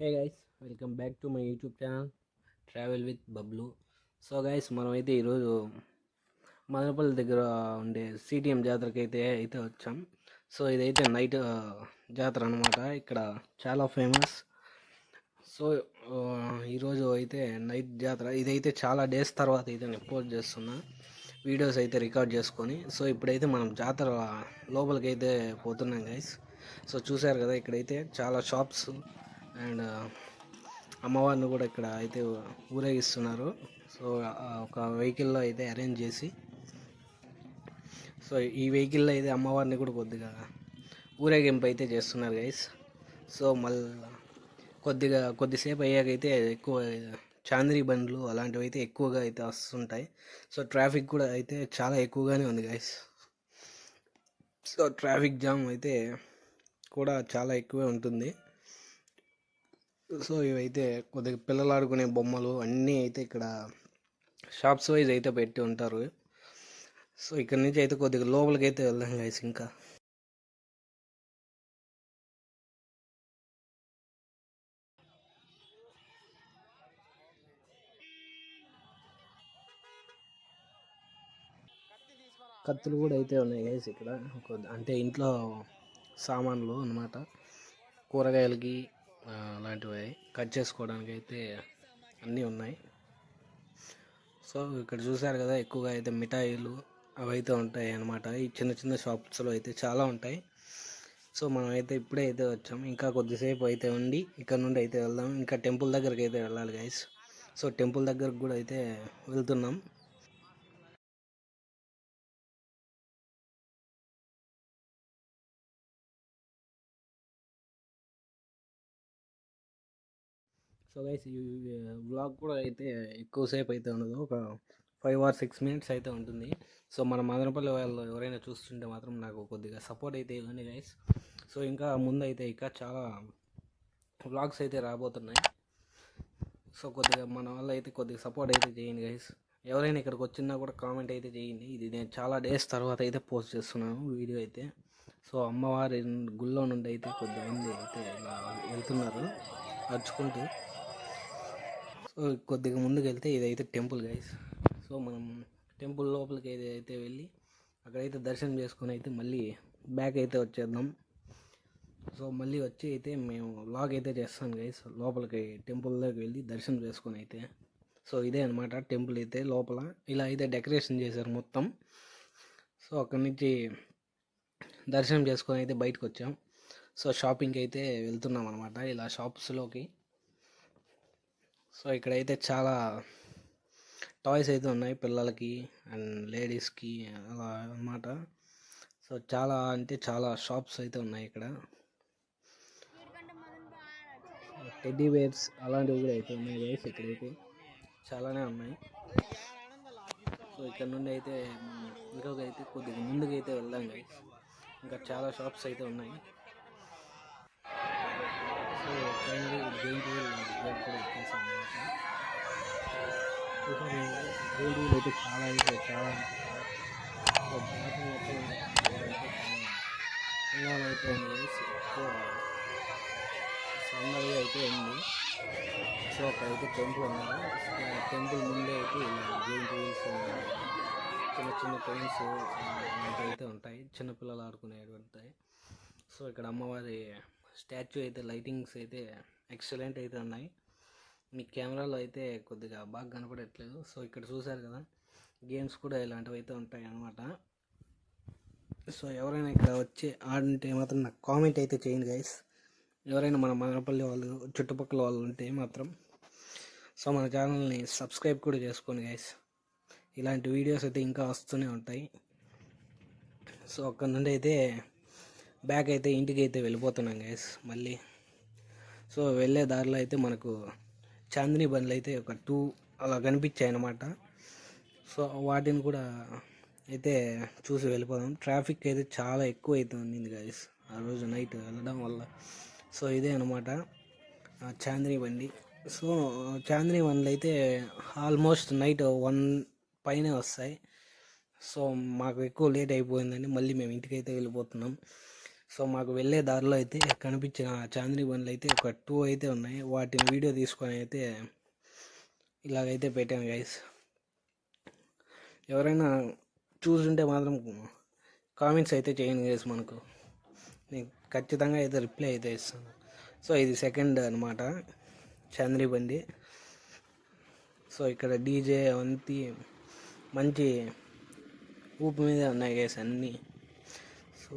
Hey guys welcome back to my YouTube channel travel with Bablu so guys మనమైతే ఈరోజు మదనపల్లి దగ్గర ఉండే CTM జాతరకి అయితే అయితే వచ్చాం. సో ఇదైతే నైట్ uh, జాతర అనమాట ఇక్కడ చాలా ఫేమస్ సో uh, ఈరోజు అయితే నైట్ జాతర. ఇదైతే చాలా డేస్ తర్వాత అయితే నేను పోస్ట్ చేస్తున్నా. వీడియోస్ అయితే రికార్డ్ చేసుకొని. సో ఇప్పుడైతే మనం జాతర లోపలికి అయితే పోతున్నాం గైస్ సో చూసారు కదా ఇక్కడైతే చాలా షాప్స్ అండ్ అమ్మవారిని కూడా ఇక్కడ అయితే ఊరేగిస్తున్నారు. సో ఒక వెహికల్లో అయితే అరేంజ్ చేసి సో ఈ వెహికల్లో అయితే అమ్మవారిని కూడా కొద్దిగా ఊరేగింపు అయితే చేస్తున్నారు గైస్ సో మళ్ళీ కొద్దిగా కొద్దిసేపు అయ్యాకైతే ఎక్కువ చాంద్రీ బండ్లు అలాంటివి అయితే ఎక్కువగా అయితే వస్తుంటాయి. సో ట్రాఫిక్ కూడా అయితే చాలా ఎక్కువగానే ఉంది గైస్ సో ట్రాఫిక్ జామ్ అయితే కూడా చాలా ఎక్కువే ఉంటుంది. సో ఇవైతే కొద్దిగా పిల్లలు ఆడుకునే బొమ్మలు అన్నీ అయితే ఇక్కడ షాప్స్ వైజ్ అయితే పెట్టి ఉంటారు. సో ఇక్కడ నుంచి అయితే కొద్దిగా లోపలికి అయితే వెళ్దాం గైస్ ఇంకా. కత్తులు కూడా అయితే ఉన్నాయి గైస్ ఇక్కడ. కొద్ది- అంటే ఇంట్లో సామాన్లు అన్నమాట. కూరగాయలకి అలాంటివి కట్ చేసుకోవడానికి అయితే అన్నీ ఉన్నాయి. సో ఇక్కడ చూసారు కదా ఎక్కువగా అయితే మిఠాయిలు అవి అయితే ఉంటాయి అన్నమాట. ఈ చిన్న చిన్న షాప్స్లో అయితే చాలా ఉంటాయి. సో మనం అయితే ఇప్పుడే అయితే వచ్చాం. ఇంకా కొద్దిసేపు అయితే ఉండి ఇక్కడ నుండి అయితే వెళ్దాం. ఇంకా టెంపుల్ దగ్గరికి అయితే వెళ్ళాలి గైస్ సో టెంపుల్ దగ్గరకు కూడా అయితే వెళ్తున్నాం. సో గైస్ ఈ వ్లాగ్ కూడా అయితే ఎక్కువసేపు అయితే ఉండదు. ఒక ఫైవ్ ఆర్ సిక్స్ మినిట్స్ అయితే ఉంటుంది. సో మన మదనపల్లి వాళ్ళు ఎవరైనా చూస్తుంటే మాత్రం నాకు కొద్దిగా సపోర్ట్ అయితే ఇవ్వండి గైస్ సో ఇంకా ముందు అయితే ఇంకా చాలా వ్లాగ్స్ అయితే రాబోతున్నాయి. సో కొద్దిగా మన వల్ల అయితే కొద్దిగా సపోర్ట్ అయితే చేయండి గైస్ ఎవరైనా ఇక్కడికి వచ్చినా కూడా కామెంట్ అయితే చేయండి. ఇది నేను చాలా డేస్ తర్వాత అయితే పోస్ట్ చేస్తున్నాను వీడియో అయితే. సో అమ్మవారి గుళ్ళో నుండి అయితే కొద్దిమంది అయితే ఇలా వెళ్తున్నారు. నడుచుకుంటూ కొద్దిగా ముందుకు వెళ్తే ఇదైతే టెంపుల్ గైస్ సో మనం టెంపుల్ లోపలికి అయితే అయితే వెళ్ళి అక్కడైతే దర్శనం చేసుకొని అయితే మళ్ళీ బ్యాక్ అయితే వచ్చేద్దాం. సో మళ్ళీ వచ్చి అయితే మేము లాగ్ అయితే చేస్తాం గైస్ లోపలికి టెంపుల్లోకి వెళ్ళి దర్శనం చేసుకొని అయితే. సో ఇదే అనమాట టెంపుల్ అయితే లోపల. ఇలా అయితే డెకరేషన్ చేశారు మొత్తం. సో అక్కడి నుంచి దర్శనం చేసుకొని అయితే బయటకు వచ్చాం. సో షాపింగ్కి అయితే వెళ్తున్నాం అనమాట ఇలా షాప్స్లోకి సో ఇక్కడైతే చాలా టాయ్స్ అయితే ఉన్నాయి పిల్లలకి అండ్ లేడీస్కి అలా అన్నమాట. సో చాలా అంటే చాలా షాప్స్ అయితే ఉన్నాయి ఇక్కడ. టెడ్డీ వేర్స్ అలాంటివి కూడా అయితే ఉన్నాయి వేర్స్ ఇక్కడైతే. చాలానే ఉన్నాయి. సో ఇక్కడ నుండి అయితే ఇంకొక అయితే కొద్దిగా ముందుకు అయితే వెళ్దాం గైస్ ఇంకా చాలా షాప్స్ అయితే ఉన్నాయి. ఫైనలీ జైంట్ వీల్ కూడా వచ్చేసాం వీల్ అయితే చాలా అయితే చాలా అయితే సన్నగా అయితే ఉంది ఎక్కువ అయితే ఉంది. సో అక్కడైతే టెంపుల్ ఉన్నారు టెంపుల్ ముందే అయితే గేమ్ జైంట్ చిన్న చిన్న ట్రైన్స్ అయితే ఉంటాయి. చిన్నపిల్లలు ఆడుకునేవి ఉంటాయి. సో ఇక్కడ అమ్మవారి స్టాచ్యూ అయితే లైటింగ్స్ అయితే ఎక్సలెంట్ అయితే ఉన్నాయి. మీ కెమెరాలో అయితే కొద్దిగా బాగా కనపడట్లేదు. సో ఇక్కడ చూసారు కదా గేమ్స్ కూడా ఇలాంటివి అయితే ఉంటాయి అన్నమాట. సో ఎవరైనా ఇక్కడ వచ్చి ఆడుంటే మాత్రం నాకు కామెంట్ అయితే చేయండి గైస్ ఎవరైనా మన మనపల్లి వాళ్ళు చుట్టుపక్కల వాళ్ళు ఉంటే మాత్రం సో మన ఛానల్ని సబ్స్క్రైబ్ కూడా చేసుకోండి గైస్ ఇలాంటి వీడియోస్ అయితే ఇంకా వస్తూనే ఉంటాయి. సో అక్కడ నుండి అయితే బ్యాక్ అయితే ఇంటికి అయితే వెళ్ళిపోతున్నాం గైస్ మళ్ళీ. సో వెళ్ళే దారిలో అయితే మనకు చాందిని బండ్లు అయితే ఒక టూ అలా కనిపించాయి అన్నమాట. సో వాటిని కూడా అయితే చూసి వెళ్ళిపోదాం. ట్రాఫిక్ అయితే చాలా ఎక్కువ అయితే ఉంది గైస్ ఆ రోజు నైట్ వెళ్ళడం వల్ల. సో ఇదే అనమాట చాందిని బండి. సో చాందిని బండ్లు అయితే ఆల్మోస్ట్ నైట్ వన్ పైనే వస్తాయి. సో మాకు ఎక్కువ లేట్ అయిపోయిందని మళ్ళీ మేము ఇంటికైతే వెళ్ళిపోతున్నాం. సో మాకు వెళ్ళే దారిలో అయితే కనిపించిన చాందిని బండ్లు అయితే ఒక టూ అయితే ఉన్నాయి. వాటిని వీడియో తీసుకొని అయితే ఇలాగైతే పెట్టాను గైస్ ఎవరైనా చూసుంటే మాత్రం కామెంట్స్ అయితే చేయండి గైస్ మనకు. నేను ఖచ్చితంగా అయితే రిప్లై అయితే ఇస్తాను. సో ఇది సెకండ్ అనమాట చాందిని బండి. సో ఇక్కడ డీజే అవంతి మంచి ఊపు మీద ఉన్నాయి గైస్ అన్నీ. సో